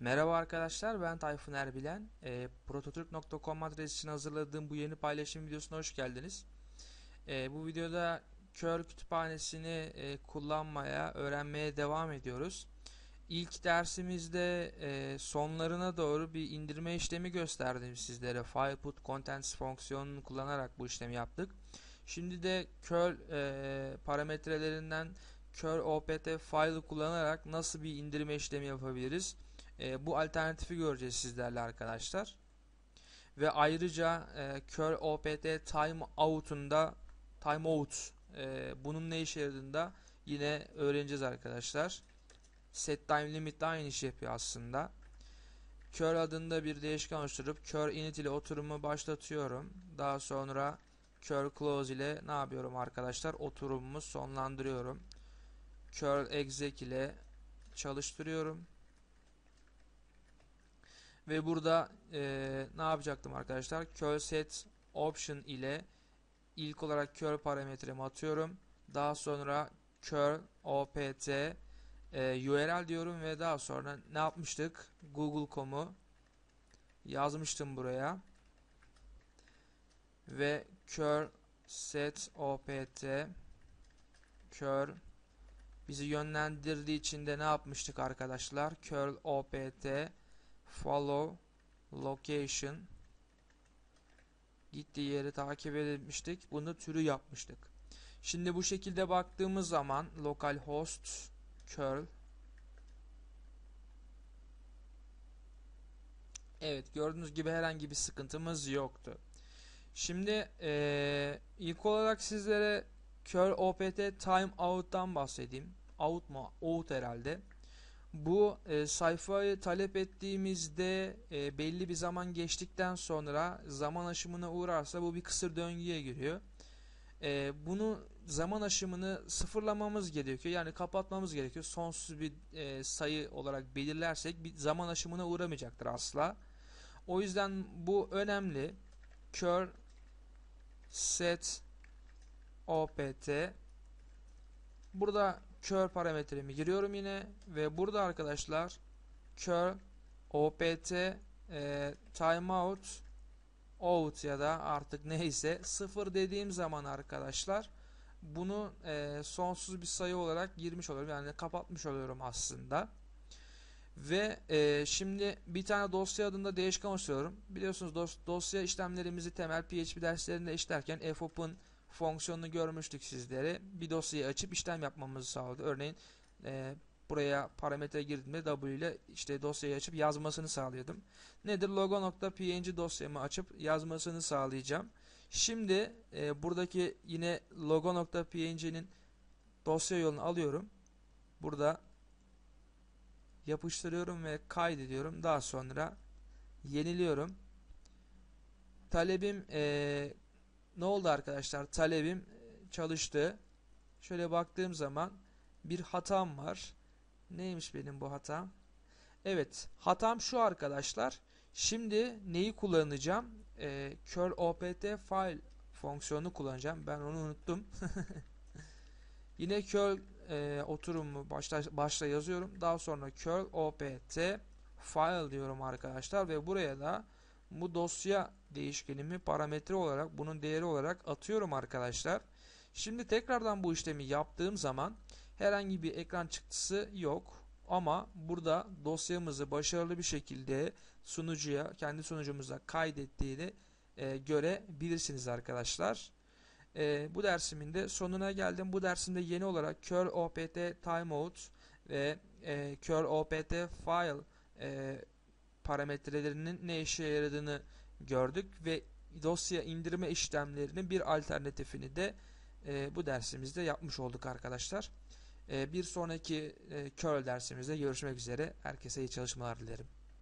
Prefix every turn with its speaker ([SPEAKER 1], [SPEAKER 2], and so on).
[SPEAKER 1] Merhaba arkadaşlar ben Tayfun Erbilen. E, Prototürk.com adresi için hazırladığım bu yeni paylaşım videosuna hoş geldiniz. E, bu videoda Curl kütüphanesini e, kullanmaya, öğrenmeye devam ediyoruz. İlk dersimizde e, sonlarına doğru bir indirme işlemi gösterdim sizlere. File put contents fonksiyonunu kullanarak bu işlemi yaptık. Şimdi de curl e, parametrelerinden curl opt file kullanarak nasıl bir indirme işlemi yapabiliriz? E, bu alternatifi göreceğiz sizlerle arkadaşlar. Ve ayrıca e, curl opt timeout'unda timeout e, bunun ne işe yaradığında yine öğreneceğiz arkadaşlar. Set time limit de aynı işi yapıyor aslında. Curl adında bir değişken oluşturup curl init ile oturumu başlatıyorum. Daha sonra curl close ile ne yapıyorum arkadaşlar? Oturumumu sonlandırıyorum. Curl exec ile çalıştırıyorum. Ve burada e, ne yapacaktım arkadaşlar? Curl set option ile ilk olarak curl parametremi atıyorum. Daha sonra curl opt e, URL diyorum ve daha sonra ne yapmıştık? Google.com'u yazmıştım buraya. Ve curl set opt curl bizi yönlendirdiği için de ne yapmıştık arkadaşlar? curl opt follow location gittiği yeri takip etmiştik. Bunu türü yapmıştık. Şimdi bu şekilde baktığımız zaman localhost curl Evet gördüğünüz gibi herhangi bir sıkıntımız yoktu. Şimdi ee, ilk olarak sizlere curl opt timeout'tan bahsedeyim. Out mu? Out herhalde. Bu e, sayfayı talep ettiğimizde e, belli bir zaman geçtikten sonra zaman aşımına uğrarsa bu bir kısır döngüye giriyor. E, bunu zaman aşımını sıfırlamamız gerekiyor. Yani kapatmamız gerekiyor. Sonsuz bir e, sayı olarak belirlersek bir zaman aşımına uğramayacaktır asla. O yüzden bu önemli. Curl set opt burada curl parametremi giriyorum yine ve burada arkadaşlar curl opt e, timeout out ya da artık neyse sıfır dediğim zaman arkadaşlar bunu e, sonsuz bir sayı olarak girmiş oluyorum. Yani kapatmış oluyorum aslında. Ve e, şimdi bir tane dosya adında değişken oluşturuyorum. Biliyorsunuz dos dosya işlemlerimizi temel PHP derslerinde işlerken fopen fonksiyonunu görmüştük sizlere. Bir dosyayı açıp işlem yapmamızı sağladı. Örneğin e, buraya parametre girdiğimde W ile işte dosyayı açıp yazmasını sağlıyordum. Nedir? Logo.png dosyamı açıp yazmasını sağlayacağım. Şimdi e, buradaki yine logo.png'nin dosya yolunu alıyorum. Burada yapıştırıyorum ve kaydediyorum. Daha sonra yeniliyorum. Talebim e, ne oldu arkadaşlar? Talebim e, çalıştı. Şöyle baktığım zaman bir hatam var. Neymiş benim bu hatam? Evet, hatam şu arkadaşlar. Şimdi neyi kullanacağım? Ee, curl opt file fonksiyonunu kullanacağım. Ben onu unuttum. Yine curl e, oturumu başta, başta yazıyorum. Daha sonra curl opt file diyorum arkadaşlar ve buraya da bu dosya değişkenimi parametre olarak bunun değeri olarak atıyorum arkadaşlar. Şimdi tekrardan bu işlemi yaptığım zaman herhangi bir ekran çıktısı yok. Ama burada dosyamızı başarılı bir şekilde sunucuya, kendi sunucumuza kaydettiğini e, görebilirsiniz arkadaşlar. E, bu dersimin de sonuna geldim. Bu dersimde yeni olarak curl opt timeout ve e, curl opt file e, parametrelerinin ne işe yaradığını gördük ve dosya indirme işlemlerinin bir alternatifini de e, bu dersimizde yapmış olduk arkadaşlar. E, bir sonraki e, curl dersimizde görüşmek üzere. Herkese iyi çalışmalar dilerim.